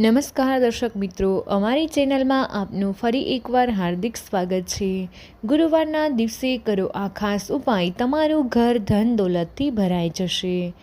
નમસ્કાર દર્શક મિત્રો, અમારી ચેનલમાં આપનું ફરી એકવાર હાર્દિક સ્વાગત છે. ગુરુવારના દિવસે કરો આ ખાસ ઉપાય તમારું ઘર ધન દોલતથી ભરાઈ જશે.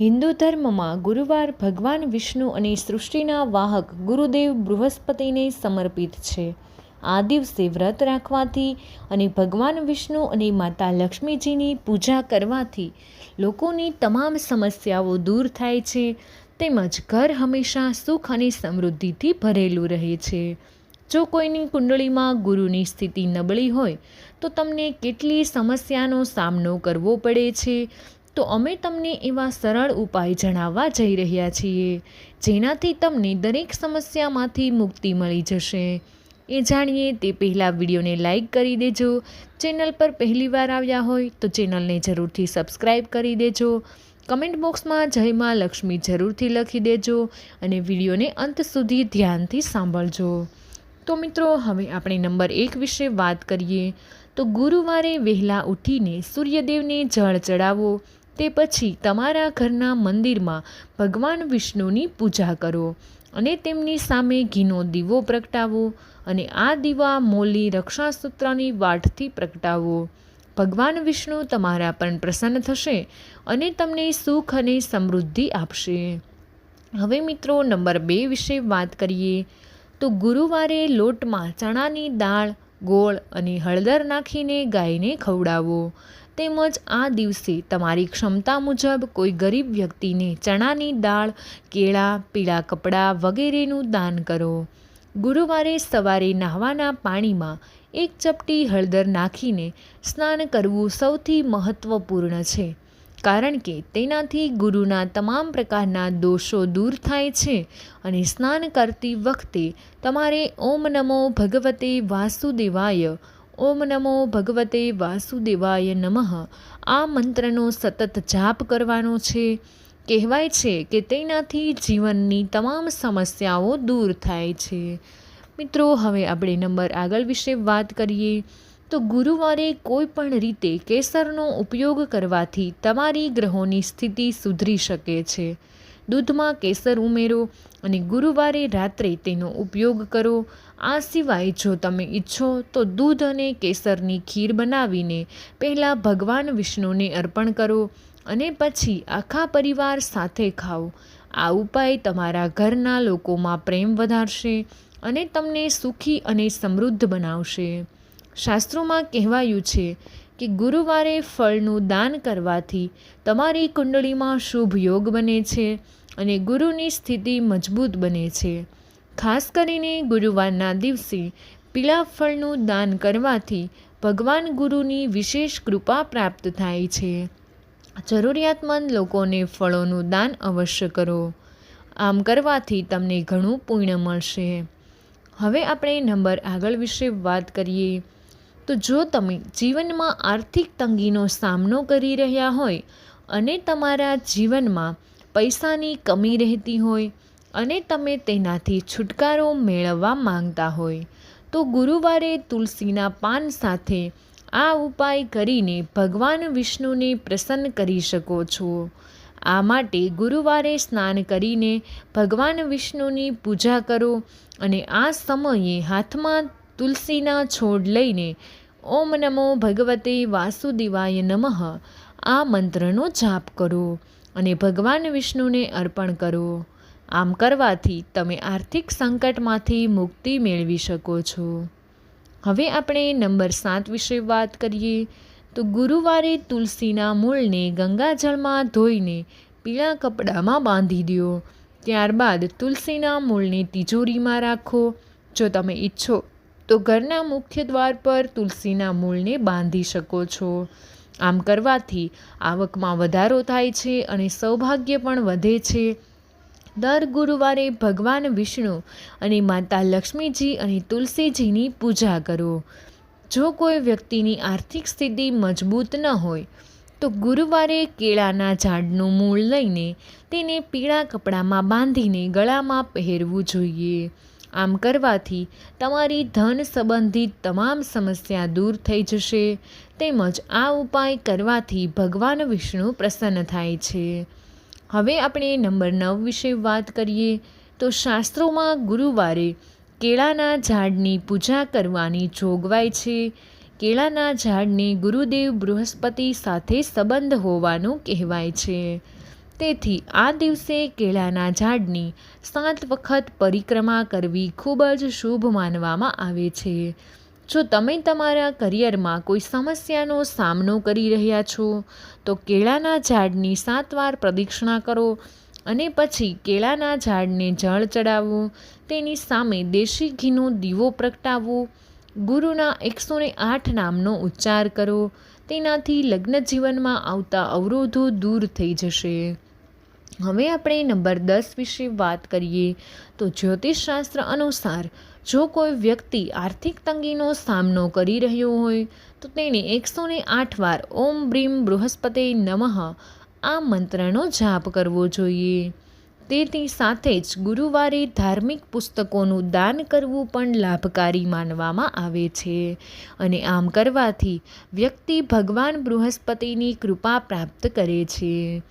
હિન્દુ ધર્મમાં ગુરુવાર ભગવાન વિષ્ણુ અને સૃષ્ટિના વાહક ગુરુદેવ બૃહસ્પતિને સમર્પિત છે. આ દિવસે વ્રત રાખવાથી અને ભગવાન વિષ્ણુ અને માતા લક્ષ્મીજીની પૂજા કરવાથી લોકોની તમામ સમસ્યાઓ દૂર થાય છે. તેમજ ઘર હંમેશા સુખ અને સમૃદ્ધિથી ભરેલું રહે છે. જો કોઈની કુંડળીમાં ગુરુની સ્થિતિ નબળી હોય, તો તમને કેટલી સમસ્યાનો સામનો કરવો પડે છે? તો અમે તમને એવા સરળ ઉપાય જણાવવા જઈ રહ્યા છીએ, જેનાથી તમને દરેક સમસ્યામાંથી મુક્તિ મળી જશે. એ જાણીએ તે પહેલાં વિડીયોને લાઈક કરી દેજો. ચેનલ પર પહેલીવાર આવ્યા હોય તો ચેનલને જરૂરથી સબસ્ક્રાઈબ કરી દેજો. કમેન્ટ બોક્સમાં જય માં લક્ષ્મી જરૂરથી લખી દેજો અને વિડીયોને અંત સુધી ધ્યાનથી સાંભળજો. તો મિત્રો, હવે આપણે નંબર એક વિશે વાત કરીએ. તો ગુરુવારે વહેલા ઉઠીને સૂર્યદેવને જળ ચડાવો, તે પછી તમારા ઘરના મંદિરમાં ભગવાન વિષ્ણુની પૂજા કરો અને તેમની સામે ઘીનો દીવો પ્રગટાવો અને આ દીવા મોલી રક્ષાસૂત્રની વાટથી પ્રગટાવો. ભગવાન વિષ્ણુ તમારા પર પ્રસન્ન થશે અને તમને સુખ અને સમૃદ્ધિ આપશે. હવે મિત્રો, નંબર બે વિશે વાત કરીએ. તો ગુરુવારે લોટમાં ચણાની દાળ, ગોળ અને હળદર નાખીને ગાયને ખવડાવો. તેમજ આ દિવસે તમારી ક્ષમતા મુજબ કોઈ ગરીબ વ્યક્તિને ચણાની દાળ, કેળા, પીળા કપડાં વગેરેનું દાન કરો. ગુરુવારે સવારે નહાવાના પાણીમાં એક ચપટી હળદર નાખીને સ્નાન કરવું સૌથી મહત્ત્વપૂર્ણ છે, કારણ કે તેનાથી ગુરુના તમામ પ્રકારના દોષો દૂર થાય છે અને સ્નાન કરતી વખતે તમારે ઓમ નમો ભગવતે વાસુદેવાય, ઓમ નમો ભગવતે વાસુદેવાય નમઃ આ મંત્રનો સતત જાપ કરવાનો છે. કહેવાય છે કે તેનાથી જીવનની તમામ સમસ્યાઓ દૂર થાય છે. મિત્રો, હવે આપણે નંબર આગળ વિશે વાત કરીએ. તો ગુરુવારે કોઈ પણ રીતે કેસરનો ઉપયોગ કરવાથી તમારી ગ્રહોની સ્થિતિ સુધરી શકે છે. દૂધમાં કેસર ઉમેરો અને ગુરુવારે રાત્રે તેનો ઉપયોગ કરો. આ સિવાય જો તમે ઈચ્છો તો દૂધ અને કેસરની ખીર બનાવીને પહેલાં ભગવાન વિષ્ણુને અર્પણ કરો. અને પછી આખા પરિવાર સાથે ખાઓ. આ ઉપાય તમારા ઘરના લોકોમાં પ્રેમ વધારશે અને તમને સુખી અને સમૃદ્ધ બનાવશે. શાસ્ત્રોમાં કહેવાયું છે કે ગુરુવારે ફળનું દાન કરવાથી તમારી કુંડળીમાં શુભ યોગ બને છે અને ગુરુની સ્થિતિ મજબૂત બને છે. ખાસ કરીને ગુરુવારના દિવસે પીળા ફળનું દાન કરવાથી ભગવાન ગુરુની વિશેષ કૃપા પ્રાપ્ત થાય છે. જરૂરિયાતમંદ લોકોને ફળોનું દાન અવશ્ય કરો. આમ કરવાથી તમને ઘણું પુણ્ય મળશે. હવે આપણે નંબર આગળ વિશે વાત કરીએ. તો જો તમે જીવનમાં આર્થિક તંગીનો સામનો કરી રહ્યા હોય અને તમારા જીવનમાં પૈસાની કમી રહેતી હોય અને તમે તેનાથી છુટકારો મેળવવા માંગતા હોય, તો ગુરુવારે તુલસીના પાન સાથે આ ઉપાય કરીને ભગવાન વિષ્ણુને પ્રસન્ન કરી શકો છો. આ માટે ગુરુવારે સ્નાન કરીને ભગવાન વિષ્ણુની પૂજા કરો અને આ સમયે હાથમાં તુલસીના છોડ લઈને ઓમ નમો ભગવતે વાસુદેવાય નમઃ આ મંત્રનો જાપ કરો અને ભગવાન વિષ્ણુને અર્પણ કરો. આમ કરવાથી તમે આર્થિક સંકટમાંથી મુક્તિ મેળવી શકો છો. હવે આપણે નંબર સાત વિશે વાત કરીએ તો ગુરુવારે તુલસીના મૂળને ગંગાજળમાં ધોઈને પીળા કપડામાં બાંધી દો. ત્યારબાદ તુલસીના મૂળને તિજોરીમાં રાખો. જો તમે ઈચ્છો તો ઘરના મુખ્ય દ્વાર પર તુલસીના મૂળને બાંધી શકો છો. આમ કરવાથી આવકમાં વધારો થાય છે અને સૌભાગ્ય પણ વધે છે. દર ગુરુવારે ભગવાન વિષ્ણુ અને માતા લક્ષ્મીજી અને તુલસીજીની પૂજા કરો. જો કોઈ વ્યક્તિની આર્થિક સ્થિતિ મજબૂત ન હોય, તો ગુરુવારે કેળાના ઝાડનું મૂળ લઈને તેને પીળા કપડામાં બાંધીને ગળામાં પહેરવું જોઈએ. આમ કરવાથી તમારી ધન સંબંધિત તમામ સમસ્યા દૂર થઈ જશે. તેમજ આ ઉપાય કરવાથી ભગવાન વિષ્ણુ પ્રસન્ન થાય છે. હવે આપણે નંબર નવ વિશે વાત કરીએ તો શાસ્ત્રોમાં ગુરુવારે કેળાના ઝાડની પૂજા કરવાની જોગવાઈ છે. કેળાના ઝાડને ગુરુદેવ બૃહસ્પતિ સાથે સંબંધ હોવાનું કહેવાય છે. તેથી આ દિવસે કેળાના ઝાડની સાત વખત પરિક્રમા કરવી ખૂબ જ શુભ માનવામાં આવે છે. જો તમે તમારા કરિયરમાં કોઈ સમસ્યાનો સામનો કરી રહ્યા છો, તો કેળાના ઝાડની સાત વાર પ્રદક્ષિણા કરો અને પછી કેળાના ઝાડને જળ ચડાવવું તેની સામે દેશી ઘીનો દીવો પ્રગટાવવો ગુરુના એકસો ને આઠ નામનો ઉચ્ચાર કરો, તેનાથી લગ્ન જીવનમાં આવતા અવરોધો દૂર થઈ જશે. હવે આપણે નંબર દસ વિશે વાત કરીએ તો જ્યોતિષશાસ્ત્ર અનુસાર જો કોઈ વ્યક્તિ આર્થિક તંગીનો સામનો કરી રહ્યો હોય, તો તેણે એકસો ને આઠ વાર ઓમ બ્રીમ બૃહસ્પતે નમઃ આ મંત્રનો જાપ કરવો જોઈએ. તેની સાથે જ ગુરુવારે ધાર્મિક પુસ્તકોનું દાન કરવું પણ લાભકારી માનવામાં આવે છે. અને આમ કરવાથી વ્યક્તિ ભગવાન બૃહસ્પતિની કૃપા પ્રાપ્ત કરે છે.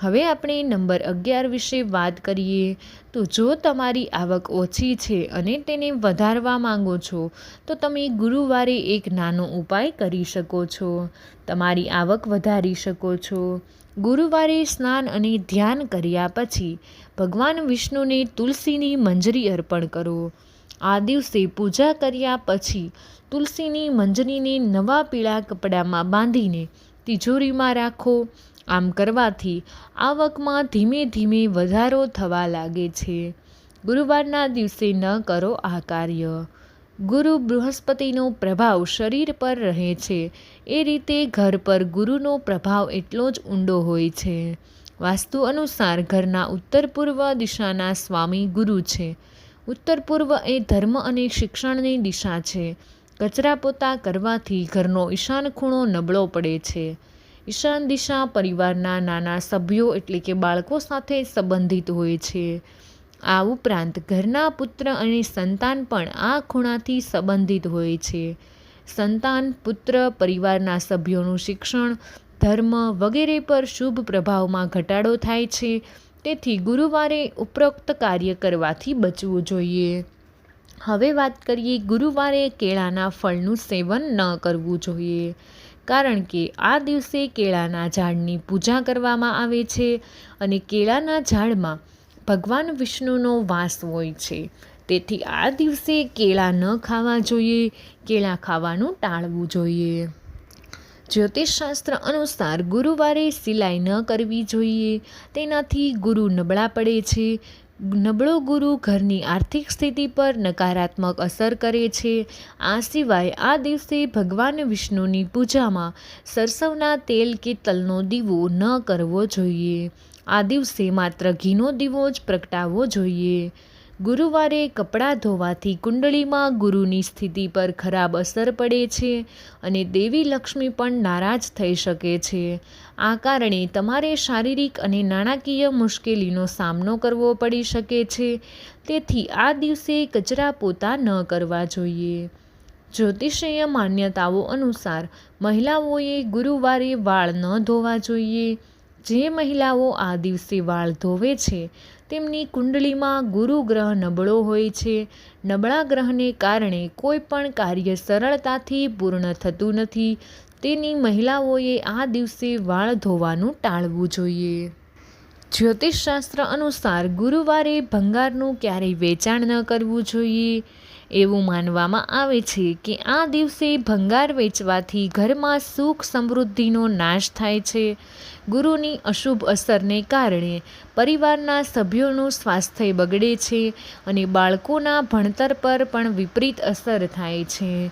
હવે આપણે નંબર અગિયાર વિશે વાત કરીએ, તો જો તમારી આવક ઓછી છે અને તેને વધારવા માંગો છો, તો તમે ગુરુવારે એક નાનો ઉપાય કરી શકો છો. તમારી આવક વધારી શકો છો. ગુરુવારે સ્નાન અને ધ્યાન કર્યા પછી ભગવાન વિષ્ણુને તુલસીની મંજરી અર્પણ કરો. આ દિવસે પૂજા કર્યા પછી તુલસીની મંજરીને નવા પીળા કપડામાં બાંધીને તિજોરીમાં રાખો. આમ કરવાથી આવકમાં ધીમે ધીમે વધારો થવા લાગે છે. ગુરુવારના દિવસે ન કરો આ કાર્ય. ગુરુ બૃહસ્પતિનો પ્રભાવ શરીર પર રહે છે. એ રીતે ઘર પર ગુરુનો પ્રભાવ એટલો જ ઊંડો હોય છે. વાસ્તુ અનુસાર ઘરના ઉત્તર પૂર્વ દિશાના સ્વામી ગુરુ છે. ઉત્તર પૂર્વ એ ધર્મ અને શિક્ષણની દિશા છે. કચરા પોતા કરવાથી ઘરનો ઈશાન ખૂણો નબળો પડે છે. ઈશાન દિશા પરિવારના નાના સભ્યો એટલે કે બાળકો સાથે સંબંધિત હોય છે. આ ઉપરાંત ઘરના પુત્ર અને સંતાન પણ આ ખૂણાથી સંબંધિત હોય છે. સંતાન, પુત્ર, પરિવારના સભ્યોનું શિક્ષણ, ધર્મ વગેરે પર શુભ પ્રભાવમાં ઘટાડો થાય છે. તેથી ગુરુવારે ઉપરોક્ત કાર્ય કરવાથી બચવું જોઈએ. હવે વાત કરીએ ગુરુવારે કેળાના ફળનું સેવન ન કરવું જોઈએ. કારણ કે આ દિવસે કેળાના ઝાડની પૂજા કરવામાં આવે છે અને કેળાના ઝાડમાં ભગવાન વિષ્ણુનો વાસ હોય છે. તેથી આ દિવસે કેળા ન ખાવા જોઈએ, કેળા ખાવાનું ટાળવું જોઈએ. જ્યોતિષશાસ્ત્ર અનુસાર ગુરુવારે સિલાઈ ન કરવી જોઈએ, તેનાથી ગુરુ નબળા પડે છે નબળો ગુરુ ઘરની આર્થિક સ્થિતિ પર નકારાત્મક અસર કરે છે. આ સિવાય આ દિવસે ભગવાન વિષ્ણુની પૂજામાં સરસવના તેલ કે તલનો દીવો ન કરવો જોઈએ. આ દિવસે માત્ર ઘીનો દીવો જ પ્રગટાવવો જોઈએ. ગુરુવારે કપડાં ધોવાથી કુંડળીમાં ગુરુની સ્થિતિ પર ખરાબ અસર પડે છે અને દેવી લક્ષ્મી પણ નારાજ થઈ શકે છે. આ કારણે તમારે શારીરિક અને નાણાકીય મુશ્કેલીનો સામનો કરવો પડી શકે છે. તેથી આ દિવસે કચરા પોતા ન કરવા જોઈએ. જ્યોતિષીય માન્યતાઓ અનુસાર મહિલાઓએ ગુરુવારે વાળ ન ધોવા જોઈએ. જે મહિલાઓ આ દિવસે વાળ ધોવે છે તેમની કુંડલીમાં ગુરુ ગ્રહ નબળો હોય છે. નબળા ગ્રહને કારણે કોઈ પણ કાર્ય સરળતાથી પૂર્ણ થતું નથી. તેની મહિલાઓએ આ દિવસે વાળ ધોવાનું ટાળવું જોઈએ. જ્યોતિષશાસ્ત્ર અનુસાર ગુરુવારે ભંગારનું ક્યારેય વેચાણ ન કરવું જોઈએ. એવું માનવામાં આવે છે કે આ દિવસે ભંગાર વેચવાથી ઘરમાં સુખ સમૃદ્ધિનો નાશ થાય છે. ગુરુની અશુભ અસરને કારણે પરિવારના સભ્યોનું સ્વાસ્થ્ય બગડે છે અને બાળકોના ભણતર પર પણ વિપરીત અસર થાય છે.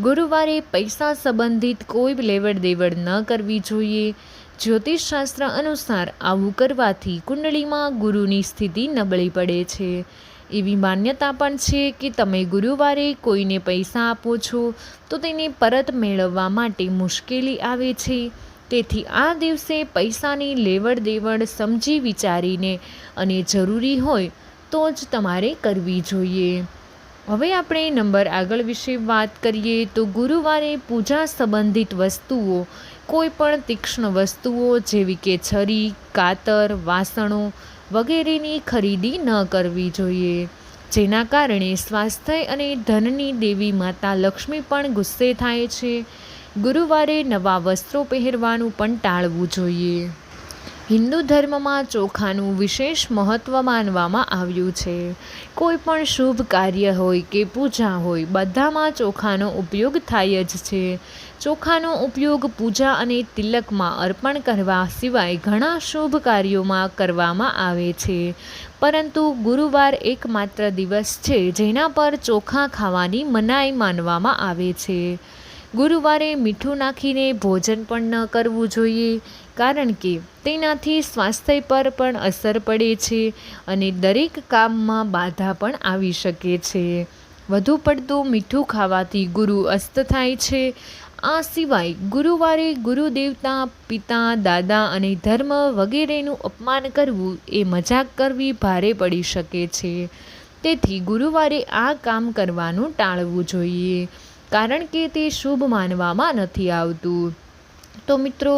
ગુરુવારે પૈસા સંબંધિત કોઈ લેવડ દેવડ ન કરવી જોઈએ. જ્યોતિષશાસ્ત્ર અનુસાર આવું કરવાથી કુંડળીમાં ગુરુની સ્થિતિ નબળી પડે છે. એવી માન્યતા પણ છે કે તમે ગુરુવારે કોઈને પૈસા આપો છો, તો તેને પરત મેળવવા માટે મુશ્કેલી આવે છે. તેથી આ દિવસે પૈસાની લેવડ દેવડ સમજી વિચારીને અને જરૂરી હોય તો જ તમારે કરવી જોઈએ. હવે આપણે નંબર આગળ વિશે વાત કરીએ તો ગુરુવારે પૂજા સંબંધિત વસ્તુઓ, કોઈ પણ તીક્ષ્ણ વસ્તુઓ જેવી કે છરી, કાતર, વાસણો વગેરેની ખરીદી ન કરવી જોઈએ. જેના કારણે સ્વાસ્થ્ય અને ધનની દેવી માતા લક્ષ્મી પણ ગુસ્સે થાય છે. ગુરુવારે નવા વસ્ત્રો પહેરવાનું પણ ટાળવું જોઈએ. હિન્દુ ધર્મમાં ચોખાનું વિશેષ મહત્ત્વ માનવામાં આવ્યું છે. કોઈ પણ શુભ કાર્ય હોય કે પૂજા હોય, બધામાં ચોખાનો ઉપયોગ થાય જ છે. ચોખાનો ઉપયોગ પૂજા અને તિલકમાં અર્પણ કરવા સિવાય ઘણા શુભ કાર્યોમાં કરવામાં આવે છે. પરંતુ ગુરુવાર એકમાત્ર દિવસ છે જેના પર ચોખા ખાવાની મનાઈ માનવામાં આવે છે. ગુરુવારે મીઠું નાખીને ભોજન પણ ન કરવું જોઈએ. કારણ કે તેનાથી સ્વાસ્થ્ય પર પણ અસર પડે છે અને દરેક કામમાં બાધા પણ આવી શકે છે. વધુ પડતું મીઠું ખાવાથી ગુરુ અસ્ત થાય છે. આ સિવાય ગુરુવારે ગુરુદેવતા, પિતા, દાદા અને ધર્મ વગેરેનું અપમાન કરવું એ મજાક કરવી ભારે પડી શકે છે. તેથી ગુરુવારે આ કામ કરવાનું ટાળવું જોઈએ. કારણ કે તે શુભ માનવામાં નથી આવતું. તો મિત્રો,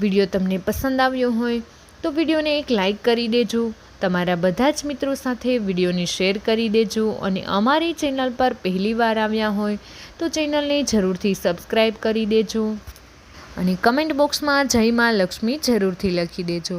વીડિયો તમને પસંદ આવ્યો હોય તો વિડીયોને એક લાઈક કરી દેજો. તમારા બધા જ મિત્રો સાથે વિડીયોને શેર કરી દેજો અને અમારી ચેનલ પર પહેલી વાર આવ્યા હોય તો ચેનલને જરૂરથી સબસ્ક્રાઈબ કરી દેજો અને કમેન્ટ બોક્સમાં જય મા લક્ષ્મી જરૂરથી લખી દેજો.